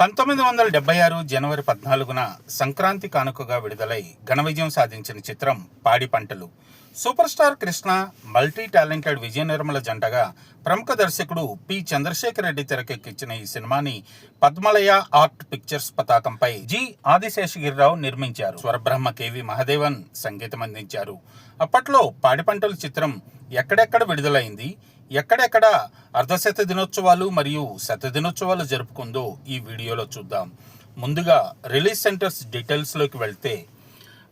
పంతొమ్మిది వందల డెబ్బై ఆరు జనవరి పద్నాలుగున సంక్రాంతి కానుకగా విడుదలై ఘన విజయం సాధించిన చిత్రం పాడి పంటలు. Super star Krishna multi talented Vijaya Nirmala జంటగా ప్రముఖ దర్శకుడు పి. చంద్రశేఖర్ రెడ్డి తెరకెక్కించిన ఈ సినిమాని పద్మలయ ఆర్ట్ పిక్చర్స్ పతాకంపై జి. ఆదిశేషగిరిరావు నిర్మించారు. స్వరబ్రహ్మ కేవి మహదేవన్ సంగీతం అందించారు అప్పట్లో పాడిపంటల చిత్రం ఎక్కడెక్కడ విడుదలైంది ఎక్కడెక్కడ అర్ధశత దినోత్సవాలు మరియు శత దినోత్సవాలు జరుపుకుందో ఈ వీడియోలో చూద్దాం. ముందుగా రిలీజ్ సెంటర్స్ డీటెయిల్స్లోకి వెళ్తే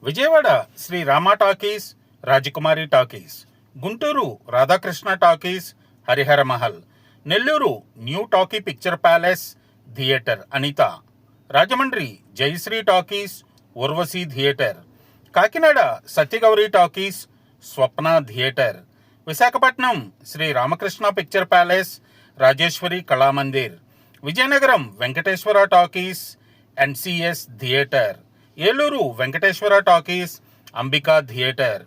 Vijayawada Sri Rama talkies Rajakumari talkies. Guntur Radhakrishna talkies Harihara Mahal. Nellore new talkie picture palace theatre Anitha. Rajahmundry Jayasri talkies Urvasi theatre. Kakinada Satyagowri talkies Swapna theatre. Visakhapatnam Sri Ramakrishna picture palace Rajeswari Kalamandir. Vizianagaram Venkateswara talkies NCS theatre. Eluru Venkateswara talkies Ambika theatre.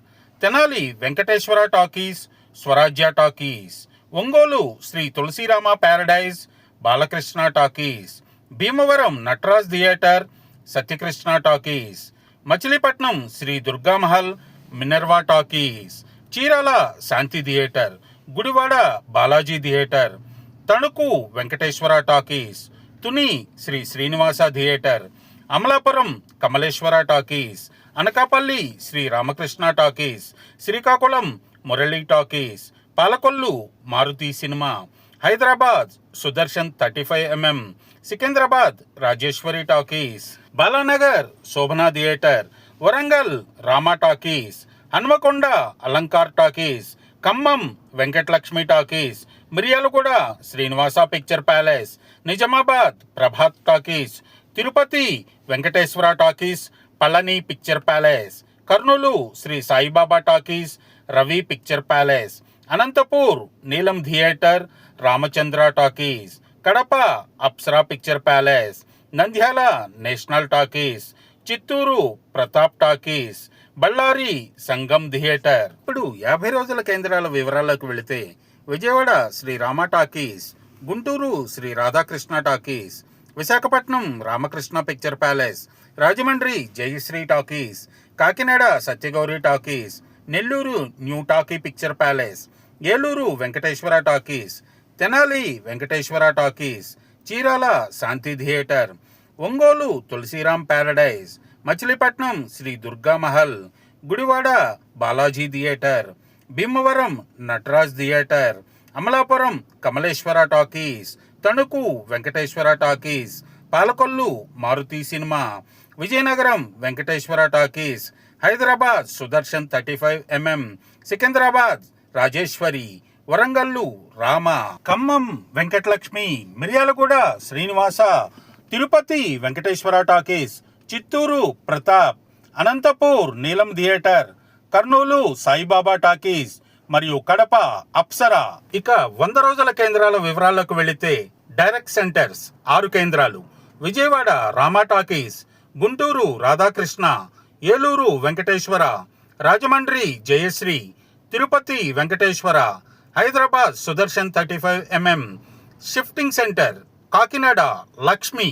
Tenali Venkateswara talkies Swarajya talkies. Ongole Sri Tulasirama paradise Balakrishna talkies. Bhimavaram Nataraj theatre Satyakrishna talkies. Machilipatnam Sri Durgamahal Minerva talkies. Chirala Shanti theatre Gudivada Balaji theatre. Tanuku Venkateswara talkies. Tuni Sri Srinivasa theatre. Amalapuram Kamaleswara talkies. Anakapalli Sri Ramakrishna talkies Srikakulam Murali talkies Palakollu Maruthi cinema Hyderabad Sudarshan thirty five MM Secunderabad Rajeswari talkies Balanagar Sobhana theatre Warangal Rama talkies Hanamkonda Alankar talkies Khammam Venkatalakshmi talkies Miryalaguda Srinivasa picture palace Nizamabad Prabhat talkies Tirupati Venkateswara talkies Palani picture palace Kurnool Sri Saibaba talkies Ravi picture palace Anantapur Neelam theatre Ramachandra talkies Kadapa Apsara picture palace Nandyal national talkies Chittoor Pratap talkies Bellary Sangam theatre. ఇప్పుడు యాభై రోజుల కేంద్రాల వివరాలకు వెళితే Vijayawada Sri Rama talkies Guntur Sri Radhakrishna talkies Visakhapatnam Ramakrishna picture palace Rajahmundry Jayasri talkies Kakinada Satyagowri talkies Nellore new talkie picture palace Eluru Venkateswara talkies Tenali Venkateswara talkies Chirala Shanti theatre Ongole Tulasiram paradise Machilipatnam Sri Durga Mahal Gudivada Balaji theatre Bhimavaram Nataraj theatre Amalapuram Kamaleswara talkies Tanuku Venkateswara talkies Palakollu Maruthi cinema Vizianagaram Venkateswara talkies Hyderabad Sudarshan thirty five MM Secunderabad Rajeswari Warangal Rama Khammam Venkatalakshmi Miryalaguda Srinivasa Tirupati Venkateswara talkies Chittoor Pratap Anantapur Neelam theatre Kurnool Saibaba talkies మరియు కడప అప్సరా. ఇక వంద రోజుల కేంద్రాల వివరాలకు వెళితే direct centres ఆరు కేంద్రాలు. Vijayawada Rama talkies Guntur Radhakrishna Eluru Venkateswara Rajahmundry Jayasri Tirupati Venkateswara Hyderabad Sudarshan thirty five MM shifting centre Kakinada Lakshmi